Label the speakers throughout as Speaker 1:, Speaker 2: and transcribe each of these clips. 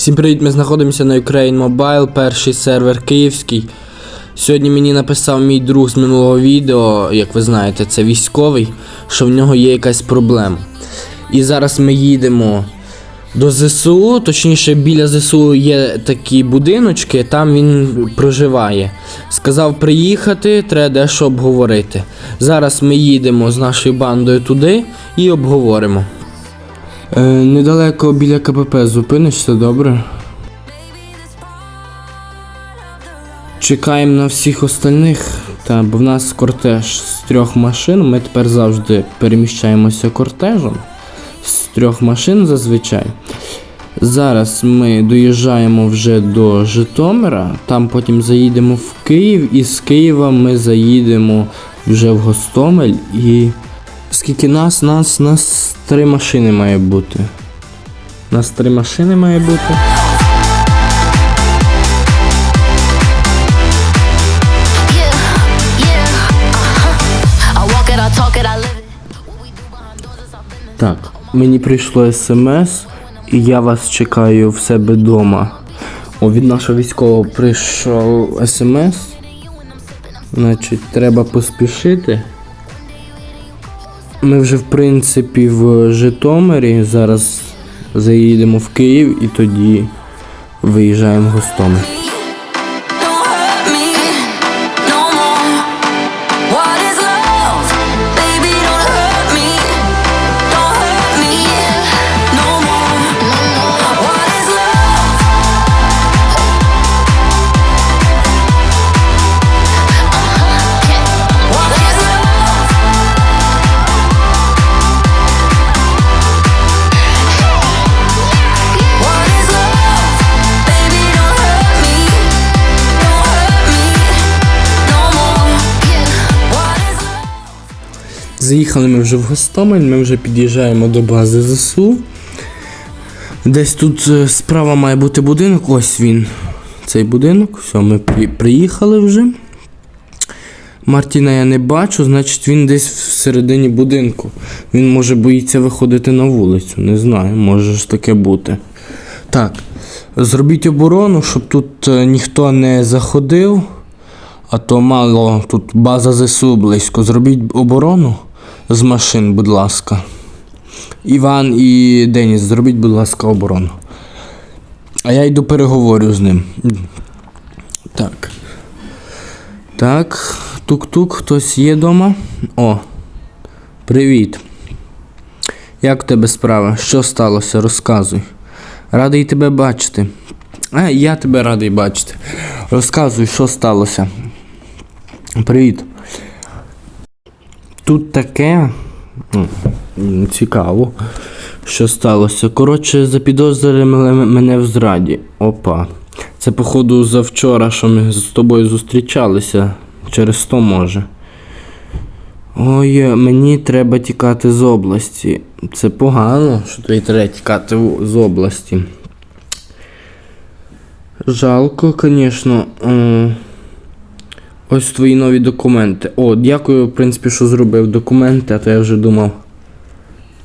Speaker 1: Всім привіт, ми знаходимося на Ukraine Mobile, перший сервер київський. Сьогодні мені написав мій друг з минулого відео, як ви знаєте, це військовий, що в нього є якась проблема. І зараз ми їдемо до ЗСУ, точніше, біля ЗСУ є такі будиночки, там він проживає. Сказав приїхати, треба дещо обговорити. Зараз ми їдемо з нашою бандою туди і обговоримо. Е, недалеко біля КПП зупинишся, добре? Чекаємо на всіх остальних, та, бо в нас кортеж з трьох машин. Ми тепер завжди переміщаємося кортежем з трьох машин зазвичай. Зараз ми доїжджаємо вже до Житомира, там потім заїдемо в Київ, і з Києва ми заїдемо вже в Гостомель. І скільки нас, нас, нас три машини має бути. Нас три машини має бути.
Speaker 2: Uh-huh.
Speaker 1: Так, мені прийшло смс, і я вас чекаю в себе вдома. О, від нашого військового прийшов смс. Значить, треба поспішити. Ми вже, в принципі, в Житомирі. Зараз заїдемо в Київ і тоді виїжджаємо в Гостомель. Заїхали ми вже в Гостомель, ми вже під'їжджаємо до бази ЗСУ. Десь тут е, справа має бути будинок, ось він. Цей будинок. Все, ми приїхали вже. Мартіна я не бачу, значить він десь всередині будинку. Він може боїться виходити на вулицю. Не знаю, може ж таке бути. Так, зробіть оборону, щоб тут е, ніхто не заходив. А то мало тут база ЗСУ близько. Зробіть оборону з машин, будь ласка. Іван і Деніс, зробіть, будь ласка, оборону. А я йду переговорю з ним. Так. Так. Тук-тук, хтось є вдома? О. Привіт. Як в тебе справа? Що сталося? Розказуй. Радий тебе бачити. А, я тебе радий бачити. Розказуй, що сталося. Привіт. Тут таке. м, Цікаво, що сталося. Коротше, запідозрили мене в зраді. Опа. Це, походу, завчора, що ми з тобою зустрічалися. Через то може. Ой, мені треба тікати з області. Це погано, що тобі треба тікати з області. Жалко, звісно. Ось твої нові документи. О, дякую, в принципі, що зробив документи, а то я вже думав.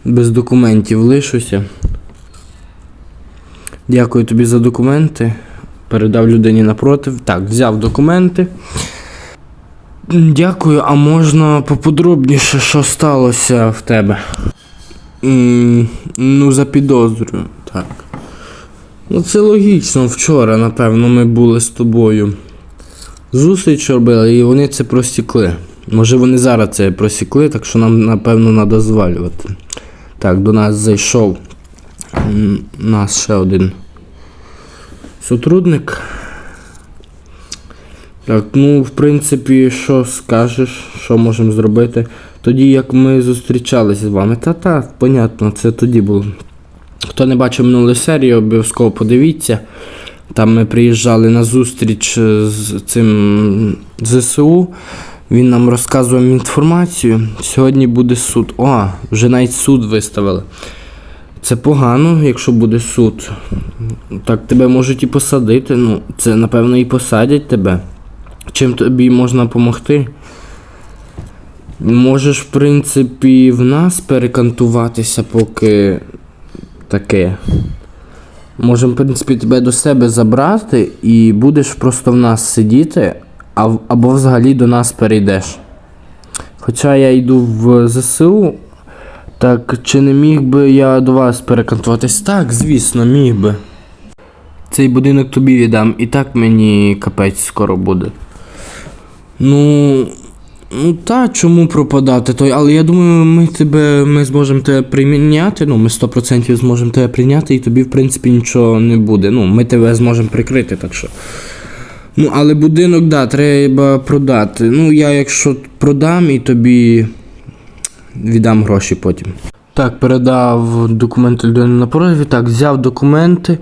Speaker 1: Без документів лишуся. Дякую тобі за документи. Передав людині напротив. Так, взяв документи. Дякую, а можна поподробніше, що сталося в тебе? Ну, запідозрюю, так. Ну, це логічно. Вчора, напевно, ми були з тобою. Зустріч робили, і вони це просікли. Може вони зараз це просікли, так що нам, напевно, треба звалювати. Так, до нас зайшов м, нас ще один сотрудник. Так, ну, в принципі, що скажеш, що можемо зробити? Тоді, як ми зустрічалися з вами. Та-та, понятно, це тоді було. Хто не бачив минулу серію, обов'язково подивіться. Там ми приїжджали на зустріч е, з цим ЗСУ. Він нам розказував інформацію. Сьогодні буде суд. О, вже навіть суд виставили. Це погано, якщо буде суд. Так тебе можуть і посадити. Ну, це напевно і посадять тебе. Чим тобі можна допомогти? Можеш, в принципі, в нас перекантуватися, поки таке. Можемо, в принципі, тебе до себе забрати і будеш просто в нас сидіти, або взагалі до нас перейдеш. Хоча я йду в ЗСУ, так чи не міг би я до вас перекантуватись? Так, звісно, міг би. Цей будинок тобі віддам, і так мені капець скоро буде. Ну. Ну та чому пропадати той, але я думаю, ми тебе ми зможемо тебе прийняти. Ну, ми 100% зможемо тебе прийняти, і тобі, в принципі, нічого не буде. Ну, ми тебе зможемо прикрити, так що. Ну, але будинок, да, треба продати. Ну, я якщо продам і тобі віддам гроші потім. Так, передав документи людини на порозі. Так, взяв документи.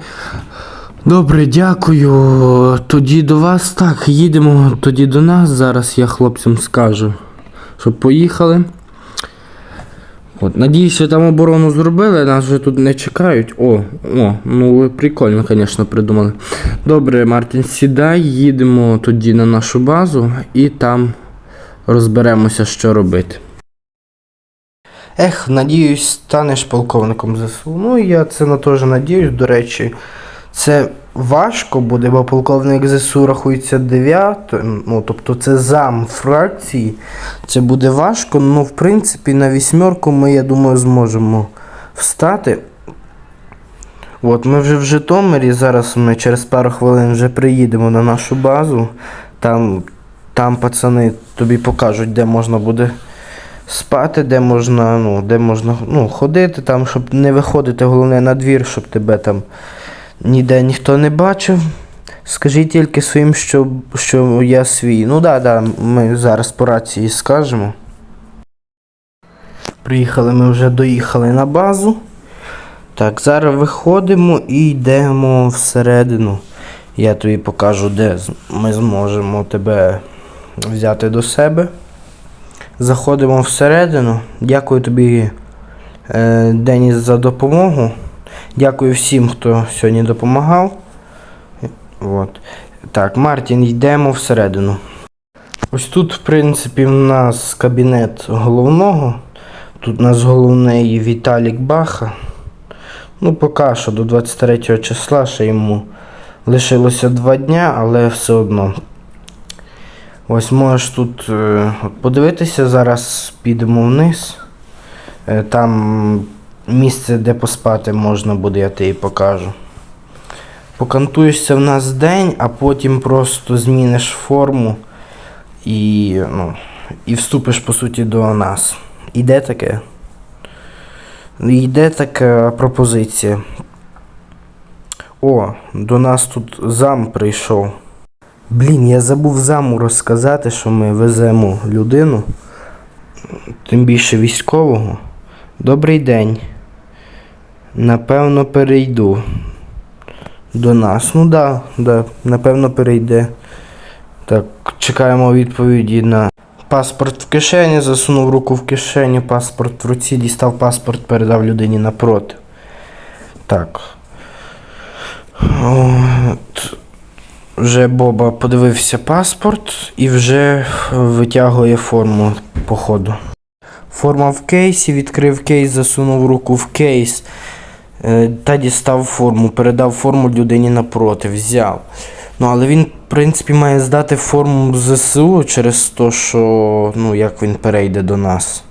Speaker 1: Добре, дякую. Тоді до вас. Так, їдемо тоді до нас. Зараз я хлопцям скажу, щоб поїхали. От, ви там оборону зробили, нас вже тут не чекають. О, о, ну ви прикольно, звісно, придумали. Добре, Мартін, сідай, їдемо тоді на нашу базу і там розберемося, що робити. Ех, надіюсь, станеш полковником ЗСУ. Ну, я це на теж надіюсь, до речі. Це важко буде, бо полковник ЗСУ рахується дев'ятим. Ну, тобто це зам фракції. Це буде важко, ну, в принципі, на вісьмерку ми, я думаю, зможемо встати. От, ми вже в Житомирі, зараз ми через пару хвилин вже приїдемо на нашу базу. Там, там пацани тобі покажуть, де можна буде спати, де можна, ну, де можна ну, ходити, там, щоб не виходити, головне на двір, щоб тебе там ніде ніхто не бачив. Скажіть тільки своїм, що, що я свій. Ну да, да, ми зараз по рації скажемо. Приїхали, ми вже доїхали на базу. Так, зараз виходимо і йдемо всередину. Я тобі покажу, де ми зможемо тебе взяти до себе. Заходимо всередину. Дякую тобі, е, Деніс, за допомогу. Дякую всім, хто сьогодні допомагав. От. Так, Мартін, йдемо всередину. Ось тут, в принципі, в нас кабінет головного. Тут у нас головний Віталік Баха. Ну, поки що до 23 числа ще йому лишилося два дня, але все одно. Ось можеш тут е, подивитися, зараз підемо вниз. Е, Там місце, де поспати можна буде, я тобі покажу. Покантуєшся в нас день, а потім просто зміниш форму і, ну, і вступиш, по суті, до нас. Іде таке? Йде така пропозиція. О, до нас тут зам прийшов. Блін, я забув заму розказати, що ми веземо людину, тим більше військового. Добрий день. Напевно, перейду до нас. Ну да, да, напевно, перейде. Так, чекаємо відповіді на паспорт в кишені, засунув руку в кишеню, паспорт в руці, дістав паспорт, передав людині напроти. Так. От. Вже Боба подивився паспорт і вже витягує форму по ходу. Форма в кейсі, відкрив кейс, засунув руку в кейс та дістав форму, передав форму людині напроти, взяв. Ну, але він, в принципі, має здати форму ЗСУ через те, що ну, як він перейде до нас.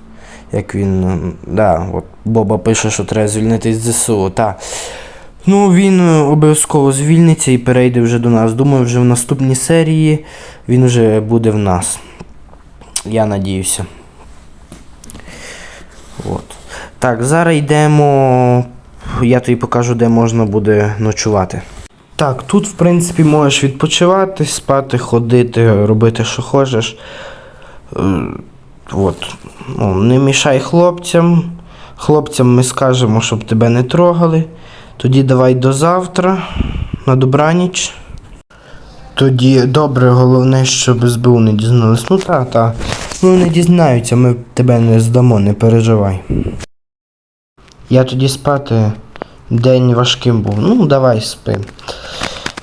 Speaker 1: Як він. Да, от Боба пише, що треба звільнитись з ЗСУ. Та. Ну, він е, обов'язково звільниться і перейде вже до нас. Думаю, вже в наступній серії він вже буде в нас. Я надіюся. От. Так, зараз йдемо. Я тобі покажу, де можна буде ночувати. Так, тут, в принципі, можеш відпочивати, спати, ходити, робити, що хочеш. Е, От. Ну, не мішай хлопцям. Хлопцям ми скажемо, щоб тебе не трогали. Тоді давай до завтра. На добраніч. Тоді добре, головне, щоб СБУ не дізналась. Ну та, та. Ну не дізнаються, ми тебе не здамо, не переживай. Я тоді спати день важким був. Ну, давай спи.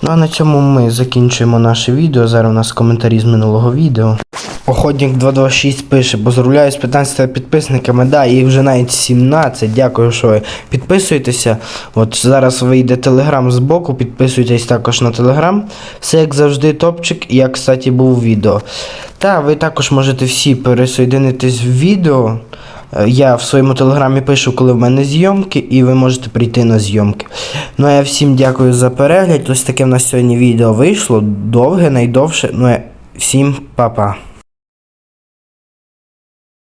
Speaker 1: Ну а на цьому ми закінчуємо наше відео. Зараз у нас коментарі з минулого відео. Охотник 226 пише, поздравляю з 15 підписниками. Да, їх вже навіть 17. Дякую, що ви підписуєтеся. От зараз вийде телеграм збоку, підписуйтесь також на телеграм. Все як завжди, топчик, як, кстати, був відео. Та ви також можете всі пересоєдинитись в відео. Е, Я в своєму телеграмі пишу, коли в мене зйомки, і ви можете прийти на зйомки. Ну а я всім дякую за перегляд. Ось таке в нас сьогодні відео вийшло. Довге, найдовше. Ну, а всім па-па.